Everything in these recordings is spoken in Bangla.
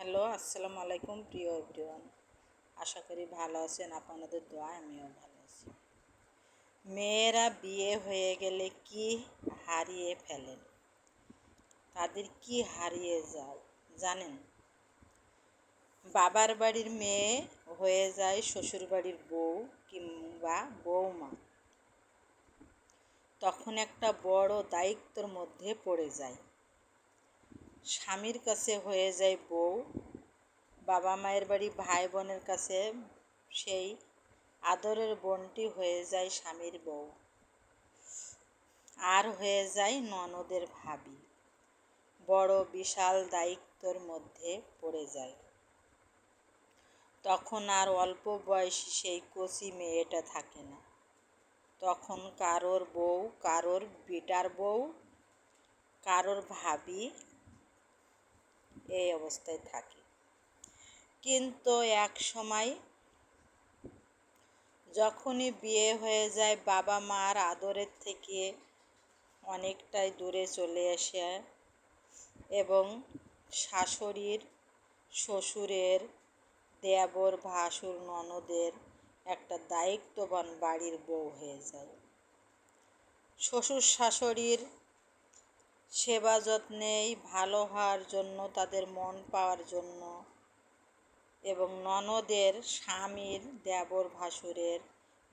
হ্যালো, আসসালামু আলাইকুম প্রিয় এভরিওয়ান আশা করি ভালো আছেন, আপনাদের দোয়া, আমিও ভালো আছি। মেয়েরা বিয়ে হয়ে গেলে কি হারিয়ে ফেলেন? তাদের কি হারিয়ে যায়, জানেন? বাবার বাড়ির মেয়ে হয়ে যায় শ্বশুর বাড়ির বউ কিংবা বউমা। তখন একটা বড় দায়িত্বর মধ্যে পড়ে যায়। স্বামীর কাছে হয়ে যায় বউ, বাবা মায়ের বাড়ি ভাই বোনের কাছে সেই আদরের বোনটি হয়ে যায় স্বামীর বউ। আর হয়ে যায় ননদের ভাবি। বড় বিশাল দায়িত্বর মধ্যে পড়ে যায়। তখন আর অল্প বয়সী সেই কচি মেয়েটা থাকে না। তখন কারোর বউ, কারোর বিটার বউ, কারোর ভাবি এই অবস্থায় থাকি। কিন্তু এক সময় যখনই বিয়ে হয়ে যায়, বাবা মার আদরের থেকে অনেকটাই দূরে চলে আসে এবং শাশুড়ির, শ্বশুরের, দেবর, ভাসুর, ননদের একটা দায়িত্ববান বাড়ির বউ হয়ে যায়। শ্বশুর শাশুড়ির সেবা যত্নেই ভালো হওয়ার জন্য, তাদের মন পাওয়ার জন্য। এবং ননদের স্বামীর দেবর ভাসুরের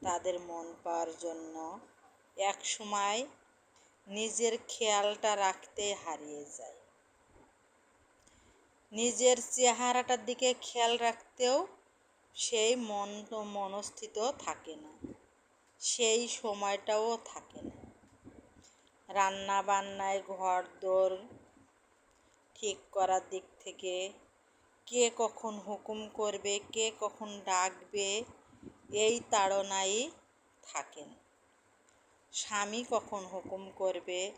তাদের মন পাওয়ার জন্য এক সময় নিজের খেয়ালটা রাখতে হারিয়ে যায়। নিজের চেহারাটার দিকে খেয়াল রাখতেও সেই মন মনস্থিত থাকে না। সেই সময়টাও থাকে না। রান্না বান্নায় ঘর দোর ঠিক করার দিক থেকে কে কখন হুকুম করবে, কে কখন ডাকবে, এই তাড়নাই থাকেন। স্বামী কখন হুকুম করবে,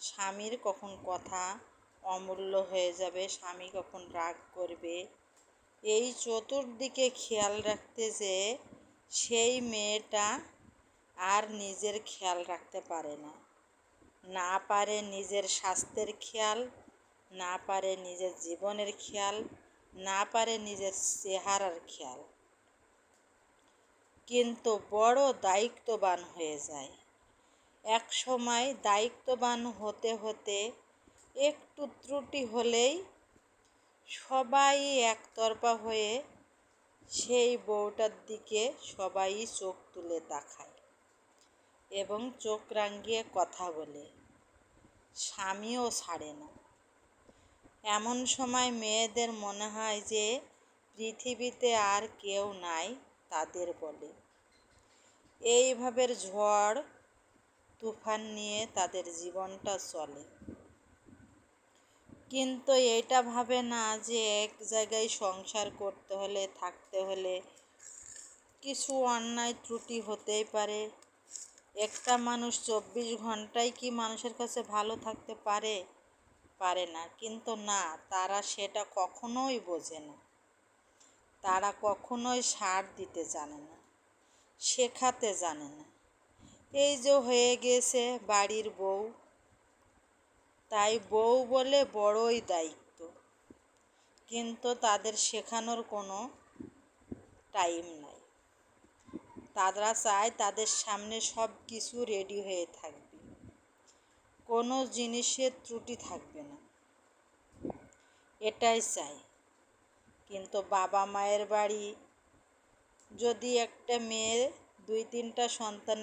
স্বামীর কখন কথা অমূল্য হয়ে যাবে, স্বামী কখন রাগ করবে, এই চতুর্দিকে খেয়াল রাখতে যে সেই মেয়েটা আর নিজের খেয়াল রাখতে পারে না। না পারে নিজের স্বাস্থ্যের খেয়াল, না পারে নিজের জীবনের খেয়াল, না পারে নিজের চেহারার খেয়াল। কিন্তু বড় দায়িত্ববান হয়ে যায়। এক সময় দায়িত্ববান হতে হতে একটু ত্রুটি হলেই সবাই একতরফা হয়ে সেই বউটার দিকে সবাই চোখ তুলে তাকায়। এবং চোখ রাঙিয়ে কথা বলে। স্বামীও ছাড়ে না। এমন সময় মেয়েদের মনে হয় যে, পৃথিবীতে আর কেউ নাই তাদের বলে। এইভাবে ঝড়, তুফান নিয়ে তাদের জীবনটা চলে। কিন্তু এটা ভাবে না যে, এক জায়গায় সংসার করতে হলে, থাকতে হলে কিছু অন্যায় ত্রুটি হতেই পারে। একটা মানুষ চব্বিশ ঘন্টায় কি মানুষের কাছে ভালো থাকতে পারে? পারে না। কিন্তু না, তারা সেটা কখনোই বোঝে না। তারা কখনোই সার দিতে জানে না, শেখাতে জানে না। এই যে হয়ে গেছে বাড়ির বউ। তাই বউ বলে বড়ই দায়িত্ব। কিন্তু তাদের শেখানোর কোনো টাইম নাই। তারা চায় তাদের সামনে সব কিছু রেডি হয়ে থাকবে। কোনো জিনিসের ত্রুটি থাকবে না। এটাই চাই। কিন্তু বাবা মায়ের বাড়ি যদি একটা মেয়ে দুই তিনটা সন্তানের